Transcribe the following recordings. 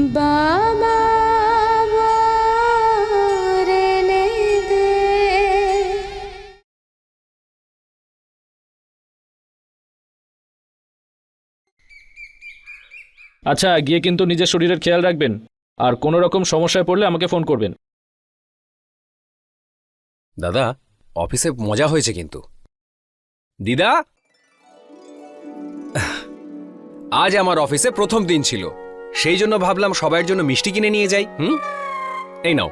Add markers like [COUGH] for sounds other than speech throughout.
বাবা আচ্ছা গিয়ে কিন্তু নিজের শরীরের খেয়াল রাখবেন। আর কোনো রকম সমস্যায় পড়লে আমাকে ফোন করবেন। দাদা অফিসে মজা হয়েছে কিন্তু। দিদা? আজ আমার অফিসে প্রথম দিন ছিল। সেই জন্য ভাবলাম সবার জন্য মিষ্টি কিনে নিয়ে যাই, হুম? এই নাও।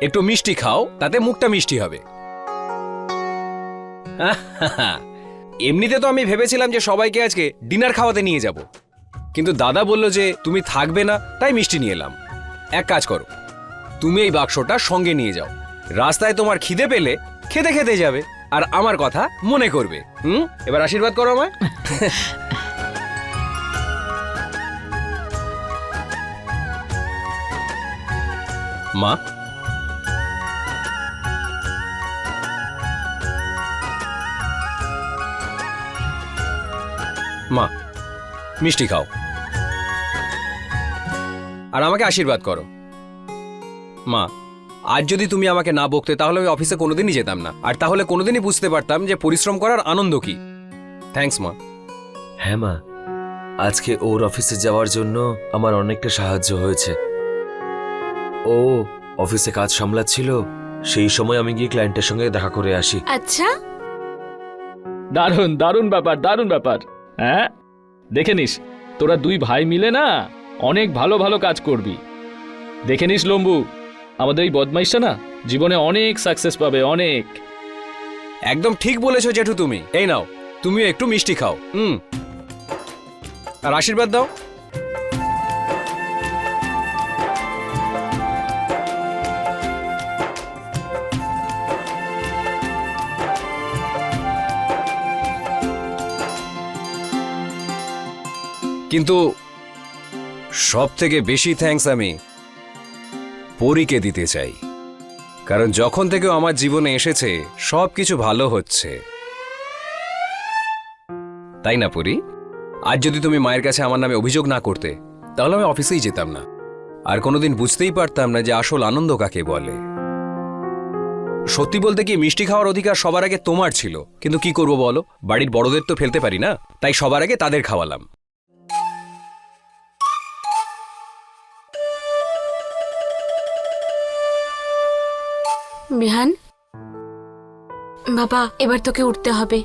একটু মিষ্টি খাও, তাতে মুখটা মিষ্টি হবে। [LAUGHS] এমনিতে তো আমি ভেবেছিলাম যে সবাইকে আজকে ডিনার খাওয়াতে নিয়ে যাব। কিন্তু দাদা বলল যে তুমি থাকবে না, তাই মিষ্টি নিয়ে এলাম। এক কাজ করো, তুমি এই বাক্সটা সঙ্গে নিয়ে যাও। রাস্তায় তোমার খিদে পেলে খেতে খেতে যাবে, আর আমার কথা মনে করবে, হুম? এবার আশীর্বাদ করো আমায়। [LAUGHS] মা? মা, মিষ্টি খাও। আর আমাকে আশীর্বাদ করো। মা, আজ যদি তুমি আমাকে না বকতে, তাহলে আমি অফিসে কোনোদিনই যেতাম না। আর তাহলে কোনোদিনই বুঝতে পারতাম যে পরিশ্রম করার আনন্দ কি। থ্যাঙ্কস মা। হ্যাঁ মা। আজকে ওর অফিসে যাওয়ার জন্য আমার অনেকটা সাহায্য হয়েছে। ও অফিসে কাজ সামলাচ্ছিল। সেই সময় আমি গিয়ে ক্লায়েন্টের সঙ্গে দেখা করে আসি। আচ্ছা। দারুণ দারুণ ব্যাপার দারুণ ব্যাপার। হ্যাঁ? দেখে নিস তোরা দুই ভাই মিলে না অনেক ভালো ভালো কাজ করবি। দেখে নিস লম্বু আমাদের এই বদমাইশটা না জীবনে অনেক সাকসেস পাবে অনেক। একদম ঠিক বলেছ জেঠু তুমি। এই নাও তুমিও একটু মিষ্টি খাও। হুম। আর আশীর্বাদ দাও। কিন্তু সব থেকে বেশি থ্যাঙ্কস আমি পরীকে দিতে চাই। কারণ যখন থেকে আমার জীবনে এসেছে সব কিছু ভালো হচ্ছে। তাই না, পরি? আজ যদি তুমি মায়ের কাছে আমার নামে অভিযোগ না করতে, তাহলে আমি অফিসেই যেতাম না। আর কোনোদিন বুঝতেই পারতাম না যে আসল আনন্দ কাকে বলে। সত্যি বলতে কি, মিষ্টি খাওয়ার অধিকার সবার আগে তোমার ছিল। কিন্তু কি করব বলো? বাড়ির বড়দের তো ফেলতে পারি না। তাই সবার আগে তাদের খাওয়ালাম। বিহান? বাবা এবার তোকে উঠতে হবে।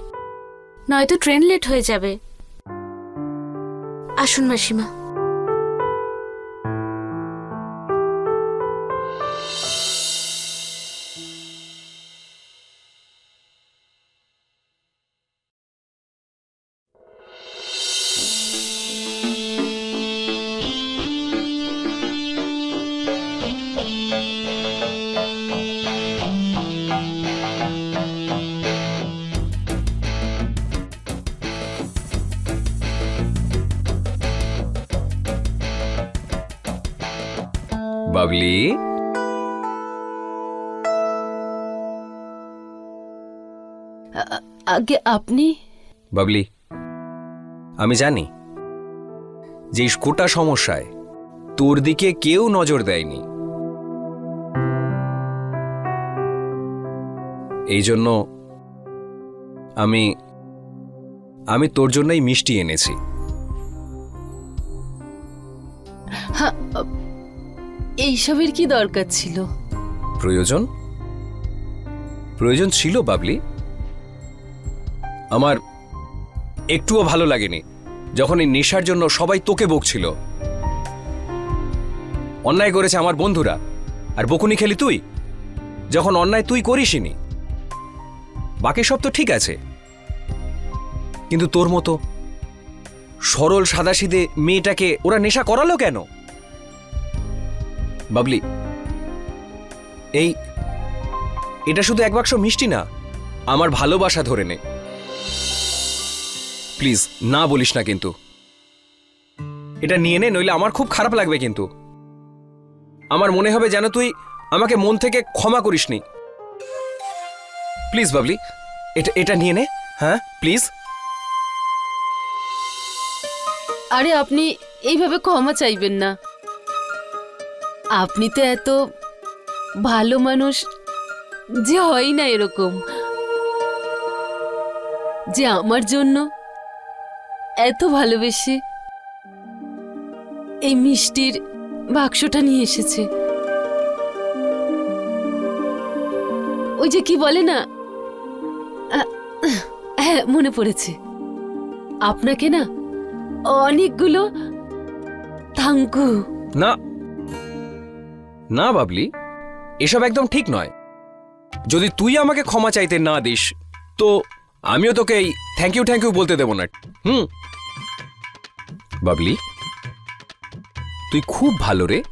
নয়তো ট্রেন লেট হয়ে যাবে। আসুন মাসিমা। বাবলি আগে আপনি? বাবলি আমি জানি যে গোটা সমস্যায় তোর দিকে কেউ নজর দেয়নি। এই জন্য আমি আমি তোর জন্যই মিষ্টি এনেছি। এইসবের কি দরকার ছিল? প্রয়োজন? প্রয়োজন ছিল, বাবলি। আমার একটুও ভালো লাগেনি, যখন এই নেশার জন্য সবাই তোকে বকছিল। অন্যায় করেছে আমার বন্ধুরা, আর বকুনি খেলি তুই? যখন অন্যায় তুই করিসনি। বাকি সব তো ঠিক আছে। কিন্তু তোর মতো সরল সাদাসিদে মেয়েটাকে ওরা নেশা করালো কেন? বাবলি, এই, এটা শুধু এক বাক্স মিষ্টি না, আমার ভালোবাসা ধরে নে। প্লিজ, না বলিস না কিন্তু। এটা নিয়ে নে, নইলে আমার খুব খারাপ লাগবে কিন্তু। আমার মনে হবে যেন তুই আমাকে মন থেকে ক্ষমা করিসনি। প্লিজ, বাবলি, এটা এটা নিয়ে নে হ্যাঁ প্লিজ। আরে, আপনি এইভাবে ক্ষমা চাইবেন না। আপনি তো এত ভালো মানুষ যে হয় না এরকম। যে আমার জন্য এত ভালোবেসে এই মিষ্টির বাক্সটা নিয়ে এসেছে। ওই যে কি বলে না? হ্যাঁ মনে পড়েছে। আপনাকে না অনেকগুলো থাঙ্কু। না না, বাবলি, এসব একদম ঠিক নয়। যদি তুই আমাকে ক্ষমা চাইতে না দিস, তো আমিও তোকে এই থ্যাংক ইউ থ্যাংক ইউ বলতে দেবো না। হুম? বাবলি, তুই খুব ভালো রে।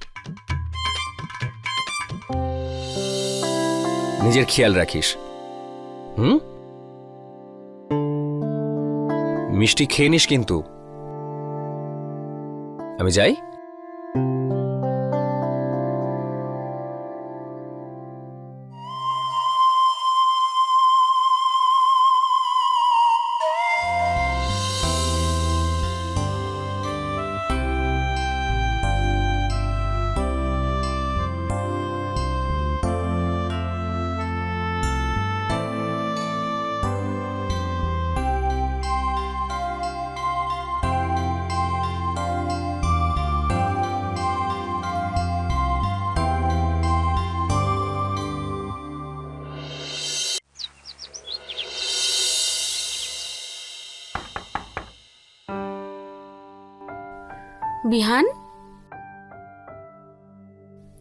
নিজের খেয়াল রাখিস। হুম? মিষ্টি খেয়ে নিস কিন্তু। আমি যাই। বিহান?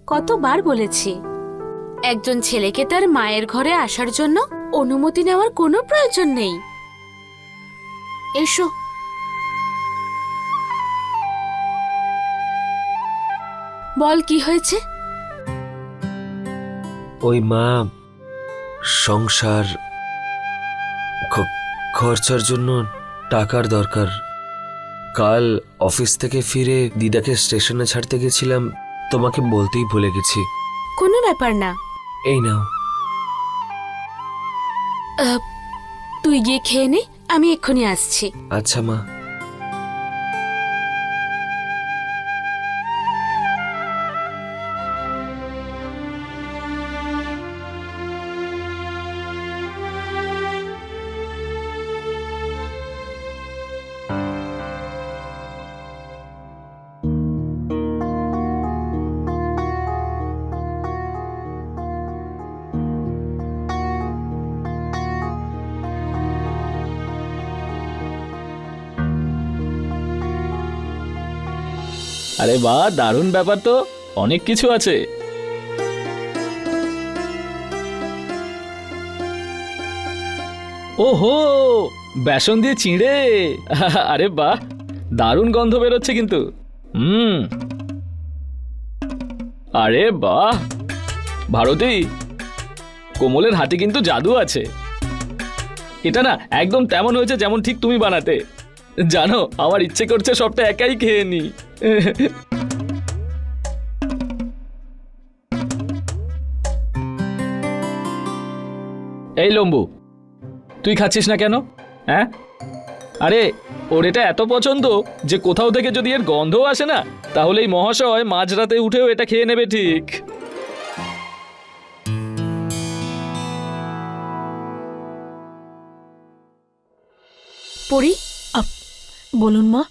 কতবার বলেছি, একজন ছেলেকে তার মায়ের ঘরে আসার জন্য অনুমতি নেওয়ার কোনো প্রয়োজন নেই। এসো। বল, কি হয়েছে? ওই মা সংসার খরচার জন্য টাকার দরকার। কাল অফিস থেকে ফিরে দিদাকে স্টেশনে ছাড়তে গেছিলাম তোমাকে বলতেই ভুলে গেছি। কোনো ব্যাপার না। এই নাও। তুই গিয়ে খেয়ে নে আমি এক্ষুনি আসছি। আচ্ছা মা। আরে বা দারুণ ব্যাপার তো। অনেক কিছু আছে। ওহো, বেসন দিয়ে চিঁড়ে? [LAUGHS] আরে বাহ, দারুণ গন্ধ বেরোচ্ছে কিন্তু। হুম। আরে বাহ, ভারতী, কোমলের হাতে কিন্তু জাদু আছে। এটা না একদম তেমন হয়েছে যেমন ঠিক তুমি বানাতে। জানো, আমার ইচ্ছে করছে সবটা একাই খেয়ে নি। [LAUGHS] এই লম্বু, তুই খাচ্ছিস না কেন? হ্যাঁ? আরে, ওর এটা এত পছন্দ যে কোথাও থেকে যদি এর গন্ধ আসে না তাহলে এই মহাশয় মাঝরাতে উঠেও এটা খেয়ে নেবে ঠিক। পড়ি বলুন মা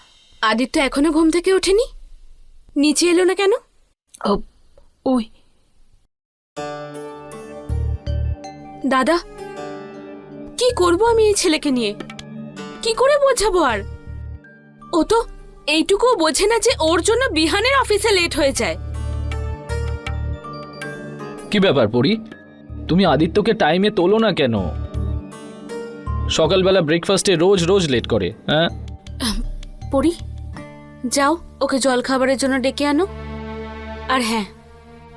আদিত্য এখনও ঘুম থেকে ওঠেনি? নিচে এলো না কেন? ওই। দাদা কি করব আমি এই ছেলেকে নিয়ে? কি করে বোঝাবো আর? ও তো এইটুকুও বোঝে না যে ওর জন্য বিহানের অফিসে লেট হয়ে যায়। কি ব্যাপার পড়ি তুমি আদিত্যকে টাইমে তোলো না কেন? সকালবেলা ব্রেকফাস্টে রোজ রোজ লেট করে হ্যাঁ? পড়ি যাও, ওকে জল খাবারের জন্য ডেকে আনো। আর হ্যাঁ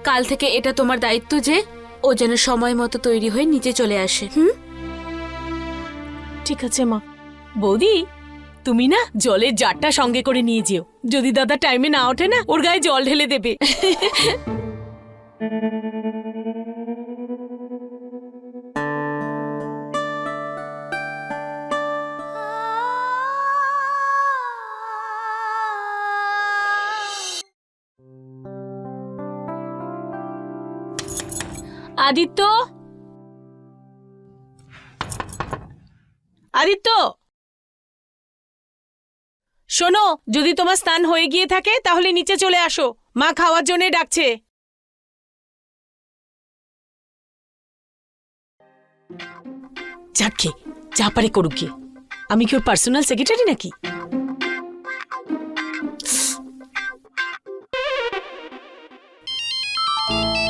কাল থেকে এটা তোমার দায়িত্ব যে, ও যেন সময় মতো তৈরি হয়ে নিচে চলে আসে, হুম? ঠিক আছে, মা। বৌদি, তুমি না জলের জারটা সঙ্গে করে নিয়ে যেও। যদি দাদা টাইমে না ওঠে না, ওর গায়ে জল ঢেলে দেবে। [LAUGHS] আদিত্য? আদিত্য? শোনো, যদি তোমার স্নান হয়ে গিয়ে থাকে, তাহলে নিচে চলে আসো। মা খাওয়ার জন্য ডাকছে। যাকে যা পারে করুক আমি কি ওর পার্সোনাল সেক্রেটারি নাকি? আদিত্য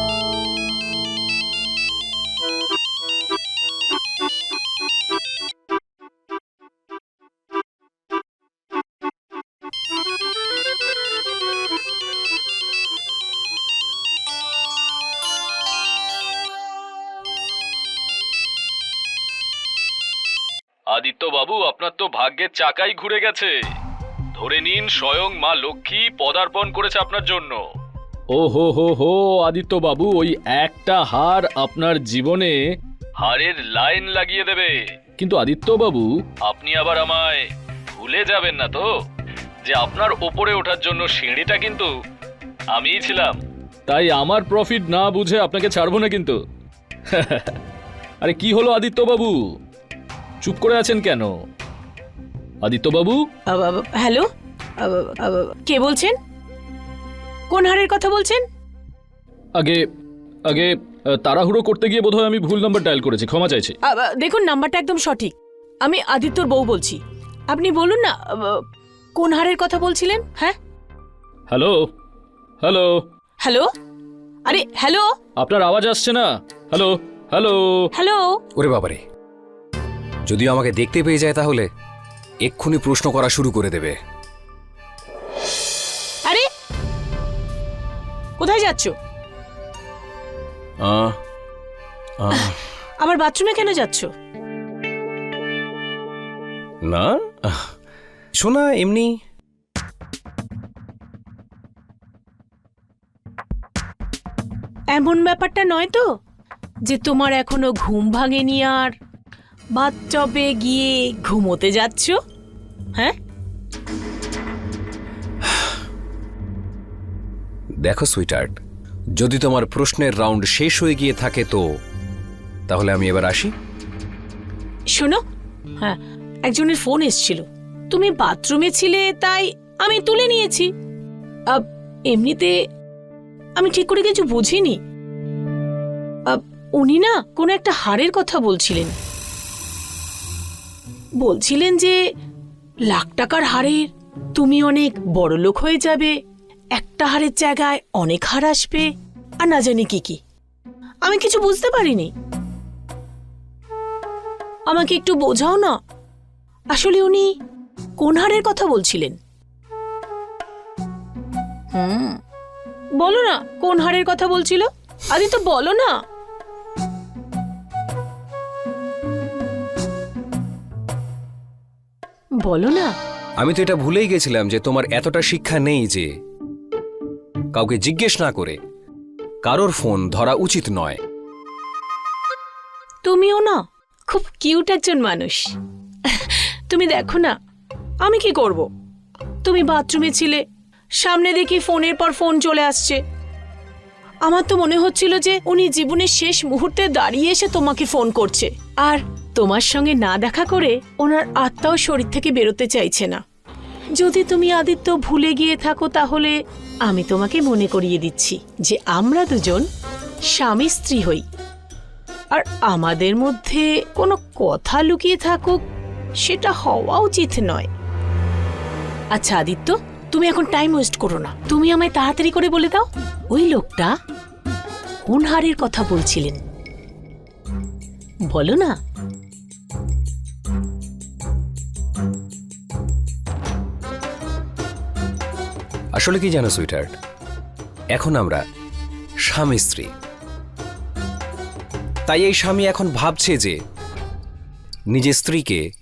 ভাগ্যের চাকাই ঘুরে গেছে। ধরে নিন স্বয়ং মা লক্ষ্মী পদার্পণ করেছে আপনার জন্য। ও হো হো হো আদিত্য বাবু ওই একটা হার আপনার জীবনে হারের লাইন লাগিয়ে দেবে। কিন্তু আদিত্য বাবু আপনি আবার আমায় ভুলে যাবেন না তো? যে আপনার ওপরে ওঠার জন্য সিঁড়িটা কিন্তু আমিই ছিলাম। তাই আমার প্রফিট না বুঝে আপনাকে ছাড়বো না কিন্তু। [LAUGHS] আরে কি হলো আদিত্য বাবু চুপ করে আছেন কেন? আদিত্যবাবু হ্যালো? কে বলছেন? কোন হারের কথা বলছেন? আগে আগে তাড়াহুড়ো করতে গিয়ে বোধহয় আমি ভুল নাম্বার ডায়াল করেছি ক্ষমা চাইছি। দেখুন নাম্বারটা একদম সঠিক। আমি আদিত্যর বউ বলছি। আপনি বলুন না কোন হারের কথা বলছিলেন? হ্যাঁ? হ্যালো? হ্যালো? হ্যালো? আরে হ্যালো? আপনার আওয়াজ আসছে না। হ্যালো? হ্যালো? হ্যালো? ওরে বাবারে। যদিও আমাকে দেখতে পেয়ে যায় তাহলে? এক্ষুনি প্রশ্ন করা শুরু করে দেবে। আরে! কোথায় যাচ্ছ? আহ, আহ, আবার বাথরুমে কেন যাচ্ছ? না? আহ, শোনা এমনি। এমন ব্যাপারটা নয় তো যে তোমার এখনও ঘুম ভাঙেনি আর বাথটবে গিয়ে ঘুমোতে যাচ্ছ? হ্যাঁ? দেখো সুইটার্ট যদি তোমার প্রশ্নের রাউন্ড শেষ হয়ে গিয়ে থাকে তো তাহলে আমি এবার আসি। শোনো হ্যাঁ একজনের ফোন এসছিল। তুমি বাথরুমে ছিলে তাই আমি তুলে নিয়েছি। এমনিতে আমি ঠিক করে কিছু বুঝিনি। উনি না কোনো একটা হারের কথা বলছিলেন। বলছিলেন যে, লাখ টাকার হারের তুমি অনেক বড় লোক হয়ে যাবে, একটা হারের জায়গায় অনেক হার আসবে, আর না জানি কি কি। আমি কিছু বুঝতে পারিনি। আমাকে একটু বোঝাও না। আসলে উনি কোন হারের কথা বলছিলেন? হুম। বলো না, কোন হারের কথা বলছিল? আদি তো বলো না। বলো না। আমি তো এটা ভুলেই গেছিলাম যে তোমার এতটা শিক্ষা নেই যে কাউকে জিজ্ঞেস না করে কারোর ফোন ধরা উচিত নয়। তুমিও না খুব কিউট একজন মানুষ। তুমি দেখো না আমি কি করব? তুমি বাথরুমে ছিলে সামনে দেখি ফোনের পর ফোন চলে আসছে। আমার তো মনে হচ্ছিল যে উনি জীবনের শেষ মুহূর্তে দাঁড়িয়ে এসে তোমাকে ফোন করছে। আর তোমার সঙ্গে না দেখা করে ওনার আত্মাও শরীর থেকে বেরোতে চাইছে না। যদি তুমি আদিত্য ভুলে গিয়ে থাকো তাহলে আমি তোমাকে মনে করিয়ে দিচ্ছি যে আমরা দুজন স্বামী স্ত্রী হই। আর আমাদের মধ্যে কোনো কথা লুকিয়ে থাকুক, সেটা হওয়া উচিত নয়। আচ্ছা আদিত্য, তুমি এখন টাইম ওয়েস্ট করো না। তুমি আমায় তাড়াতাড়ি করে বলে দাও। ওই লোকটা কোন হারের কথা বলছিলেন? বলো না। আসলে কি জানো সুইটার্ট এখন আমরা স্বামী স্ত্রী। তাই এই স্বামী এখন ভাবছে যে নিজের স্ত্রীকে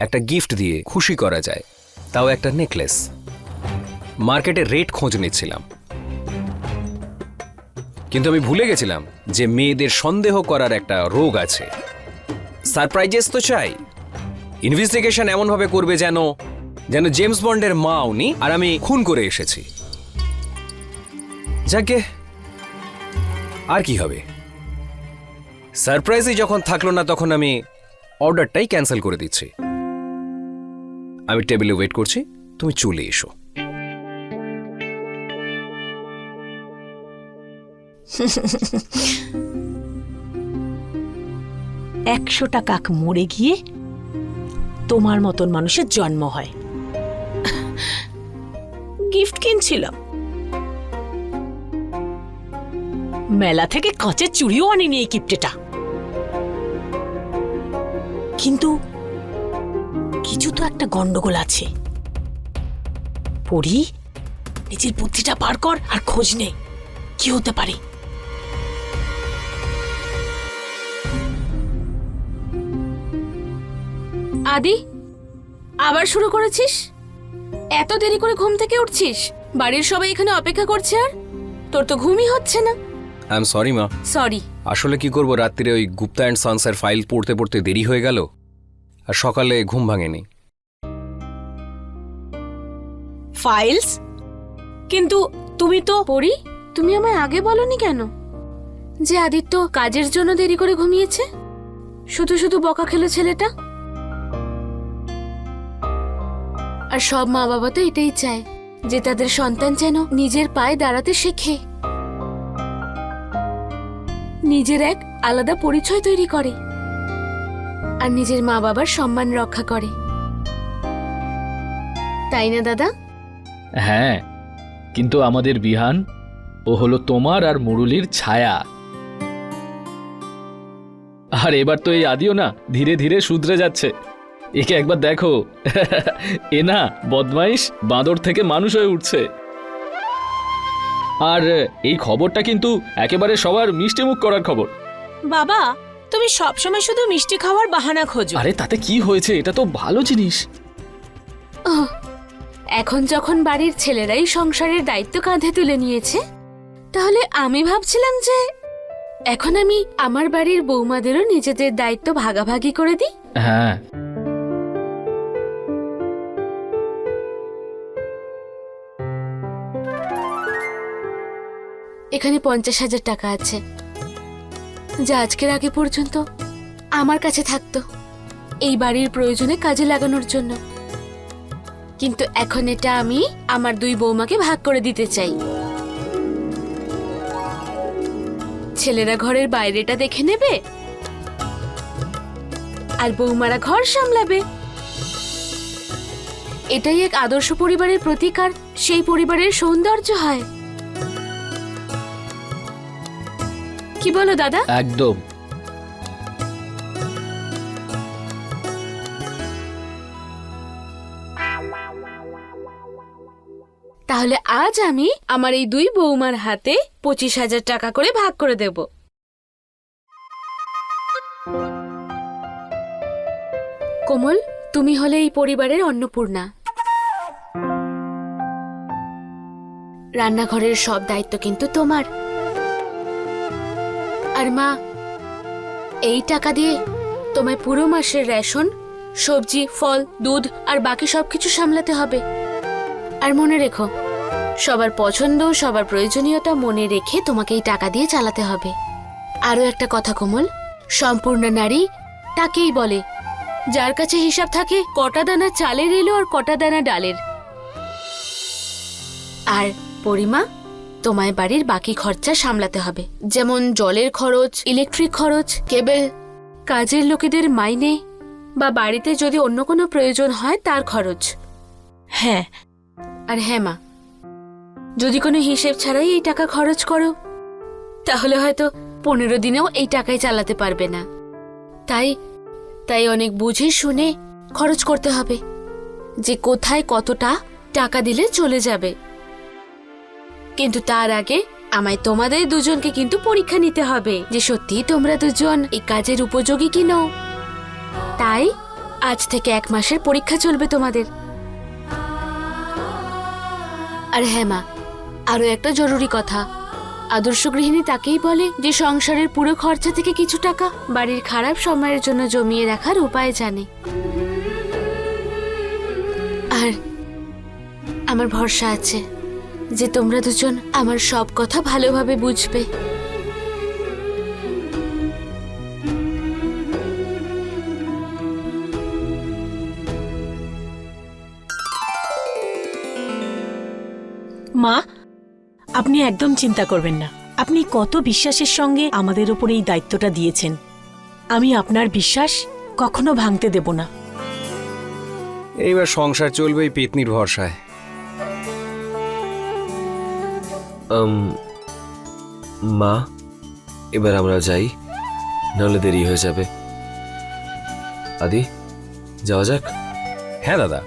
একটা গিফট দিয়ে খুশি করা যায়। তাও একটা নেকলেস মার্কেটে রেট খোঁজ নিচ্ছিলাম। কিন্তু আমি ভুলে গেছিলাম যে মেয়েদের সন্দেহ করার একটা রোগ আছে। সারপ্রাইজেস তো চাই। ইনভেস্টিগেশন এমনভাবে করবে যেন যেন জেমস বন্ডের মা উনি আর আমি খুন করে এসেছি। যাকে আর কি হবে? সারপ্রাইজই যখন থাকল না তখন আমি অর্ডারটাই ক্যান্সেল করে দিচ্ছি। আমি টেবিলে ওয়েট করছি, তুমি চলে এসো। একশোটা কাক মরে গিয়ে তোমার মতন মানুষের জন্ম হয়। গিফট কিনছিলাম। মেলা থেকে কাঁচের চুড়িও আনিনি এই গিফটেটা কিন্তু কিছু তো একটা গন্ডগোল আছে। পড়ি নিজের বুদ্ধিটা পার কর আর খোঁজ নে, কি হতে পারে। আদি, আবার শুরু করেছিস? এত দেরি করে ঘুম থেকে উঠছিস? বাড়ির সবাই এখানে অপেক্ষা করছে আর? তোর তো ঘুমই হচ্ছে না। আই এম সরি মা। সরি আসলে কি করব রাত্রিরে ওই গুপ্তা অ্যান্ড সন্সের ফাইল পড়তে পড়তে দেরি হয়ে গেল আর সকালে ঘুম ভাঙেনি। ফাইলস কিন্তু তুমি তো পড়ি তুমি আমায় আগে বলনি কেন? যে আদিত্য কাজের জন্য দেরি করে ঘুমিয়েছে? শুধু শুধু বকা খেলো ছেলেটা? আর সব মা বাবা তো এটাই চায় যে তাদের সন্তান যেন নিজের পায়ে দাঁড়াতে শেখে। নিজের এক আলাদা পরিচয় তৈরি করে আর নিজের মা বাবার সম্মান রক্ষা করে। তাই না, দাদা? হ্যাঁ কিন্তু আমাদের বিহান, ও হলো তোমার আর মুরুলির ছায়া। আর এবার তো এই আদিও না ধীরে ধীরে শুধরে যাচ্ছে। একে একবার দেখো। [LAUGHS] এ না বদমাইশ বাঁদর থেকে মানুষ হয়ে উঠছে। আর এই খবরটা কিন্তু একেবারে সবার মিষ্টি মুখ করার খবর। বাবা তুমি সবসময় শুধু মিষ্টি খাওয়ার বাহানা খোঁজো। আরে তাতে কি হয়েছে? এটা তো ভালো জিনিস। এখন যখন বাড়ির ছেলেরাই সংসারের দায়িত্ব কাঁধে তুলে নিয়েছে তাহলে আমি ভাবছিলাম যে এখন আমি আমার বাড়ির বৌমাদেরও নিজেদের দায়িত্ব ভাগাভাগি করে দিই? হ্যাঁ এখানে পঞ্চাশ হাজার টাকা আছে। যা আজকের আগে পর্যন্ত আমার কাছে থাকতো। এই বাড়ির প্রয়োজনে কাজে লাগানোর জন্য। কিন্তু এখন এটা আমি আমার দুই বৌমাকে ভাগ করে দিতে চাই। ছেলেরা ঘরের বাইরেটা দেখে নেবে আর বৌমারা ঘর সামলাবে। এটাই এক আদর্শ পরিবারের প্রতীক আর সেই পরিবারের সৌন্দর্য হয়। কি বলো দাদা? একদম। তাহলে আজ আমি আমার এই দুই বৌমার হাতে পঁচিশ হাজার টাকা করে ভাগ করে দেব। কোমল তুমি হলে এই পরিবারের অন্নপূর্ণা। রান্নাঘরের সব দায়িত্ব কিন্তু তোমার। আর মা, এই টাকা দিয়ে তোমায় পুরো মাসের রেশন, সবজি, ফল, দুধ আর বাকি সবকিছু সামলাতে হবে। আর মনে রেখো, সবার পছন্দ, সবার প্রয়োজনীয়তা মনে রেখে তোমাকে এই টাকা দিয়ে চালাতে হবে। আরও একটা কথা কোমল, সম্পূর্ণ নারী তাকেই বলে, যার কাছে হিসাব থাকে কটা দানা চালের এলো আর কটা দানা ডালের। আর পরিমা তোমায় বাড়ির বাকি খরচা সামলাতে হবে। যেমন জলের খরচ ইলেকট্রিক খরচ কেবল। কাজের লোকেদের মাইনে বা বাড়িতে যদি অন্য কোনো প্রয়োজন হয় তার খরচ। হ্যাঁ। আর হ্যাঁ মা যদি কোনো হিসেব ছাড়াই এই টাকা খরচ করো তাহলে হয়তো পনেরো দিনেও এই টাকায় চালাতে পারবে না। তাই তাই অনেক বুঝে শুনে খরচ করতে হবে। যে কোথায় কতটা টাকা দিলে চলে যাবে। কিন্তু তার আগে আমায় তোমাদের দুজনকে কিন্তু পরীক্ষা নিতে হবে যে সত্যি তোমরা দুজন এই কাজের উপযোগী কি নও। তাই আজ থেকে এক মাসের পরীক্ষা চলবে তোমাদের। আর হ্যাঁ মা আরও একটা জরুরি কথা। আদর্শ গৃহিণী তাকেই বলে যে সংসারের পুরো খরচা থেকে কিছু টাকা বাড়ির খারাপ সময়ের জন্য জমিয়ে রাখার উপায় জানে। আর আমার ভরসা আছে। যে তোমরা দুজন আমার সব কথা ভালোভাবে বুঝবে। মা আপনি একদম চিন্তা করবেন না। আপনি কত বিশ্বাসের সঙ্গে আমাদের উপর এই দায়িত্বটা দিয়েছেন। আমি আপনার বিশ্বাস কখনো ভাঙতে দেব না। এইবার সংসার চলবে এই পিতনির ভরসায়। মা এবার আমরা যাই। নাহলে দেরি হয়ে যাবে। আদি যাওয়া যাক? হ্যাঁ দাদা।